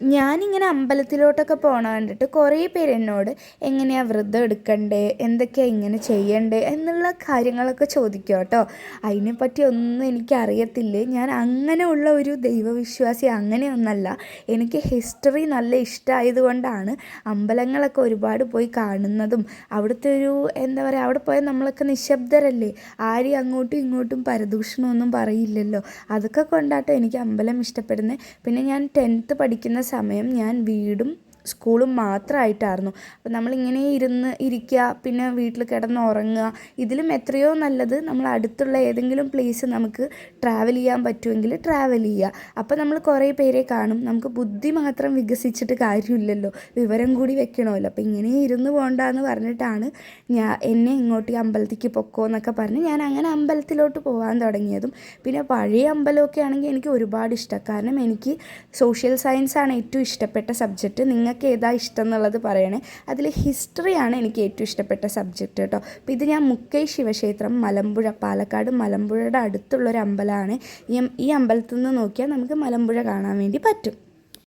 ഞാനിങ്ങനെ അമ്പലത്തിലോട്ടൊക്കെ പോകണ കണ്ടിട്ട് കുറേ പേര് എന്നോട് എങ്ങനെയാണ് വ്രതം എടുക്കണ്ടേ? എന്തൊക്കെയാണ് ഇങ്ങനെ ചെയ്യണ്ടേ? എന്നുള്ള കാര്യങ്ങളൊക്കെ ചോദിക്കും കേട്ടോ. അതിനെപ്പറ്റി ഒന്നും എനിക്കറിയത്തില്ല ഞാൻ അങ്ങനെയുള്ള ഒരു ദൈവവിശ്വാസി അങ്ങനെയൊന്നല്ല. എനിക്ക് ഹിസ്റ്ററി നല്ല ഇഷ്ടമായതുകൊണ്ടാണ് അമ്പലങ്ങളൊക്കെ ഒരുപാട് പോയി കാണുന്നതും അവിടുത്തെ ഒരു എന്താ പറയുക അവിടെ പോയാൽ നമ്മളൊക്കെ നിശബ്ദരല്ലേ? ആരെയും അങ്ങോട്ടും ഇങ്ങോട്ടും പരദൂഷണമൊന്നും പറയില്ലല്ലോ. അതൊക്കെ കൊണ്ടാട്ടോ എനിക്ക് അമ്പലം ഇഷ്ടപ്പെടുന്നത് പിന്നെ ഞാൻ ടെൻത്ത് പഠിക്കുന്ന സമയം ഞാൻ വീടും സ്കൂളും മാത്രമായിട്ടായിരുന്നു അപ്പം നമ്മളിങ്ങനെ ഇരുന്ന് ഇരിക്കുക പിന്നെ വീട്ടിൽ കിടന്ന് ഉറങ്ങുക ഇതിലും എത്രയോ നല്ലത് നമ്മൾ അടുത്തുള്ള ഏതെങ്കിലും പ്ലേസ് നമുക്ക് ട്രാവൽ ചെയ്യാൻ പറ്റുമെങ്കിൽ ട്രാവൽ ചെയ്യുക അപ്പം നമ്മൾ കുറേ പേരെ കാണും. നമുക്ക് ബുദ്ധി മാത്രം വികസിച്ചിട്ട് കാര്യമില്ലല്ലോ. വിവരം കൂടി വെക്കണമല്ലോ. അപ്പം ഇങ്ങനെ ഇരുന്ന് പോകണ്ടെന്ന് പറഞ്ഞിട്ടാണ് ഞാൻ എന്നെ ഇങ്ങോട്ട് ഈ അമ്പലത്തിലേക്ക് പൊക്കോ എന്നൊക്കെ പറഞ്ഞ് ഞാൻ അങ്ങനെ അമ്പലത്തിലോട്ട് പോകാൻ തുടങ്ങിയതും. പിന്നെ പഴയ അമ്പലമൊക്കെ ആണെങ്കിൽ എനിക്ക് ഒരുപാട് ഇഷ്ടമാണ് കാരണം എനിക്ക് സോഷ്യൽ സയൻസ് ആണ് ഏറ്റവും ഇഷ്ടപ്പെട്ട സബ്ജക്റ്റ് നിങ്ങൾക്ക് ഏതാ ഇഷ്ടം എന്നുള്ളത് പറയണേ. അതിൽ ഹിസ്റ്ററിയാണ് എനിക്ക് ഏറ്റവും ഇഷ്ടപ്പെട്ട സബ്ജക്റ്റ് കേട്ടോ. അപ്പോൾ ഇത് ഞാൻ മുക്കൈ ശിവക്ഷേത്രം മലമ്പുഴ പാലക്കാട് മലമ്പുഴയുടെ അടുത്തുള്ളൊരു അമ്പലമാണ്. ഈ അമ്പലത്തിൽ നിന്ന് നോക്കിയാൽ നമുക്ക് മലമ്പുഴ കാണാൻ വേണ്ടി പറ്റും.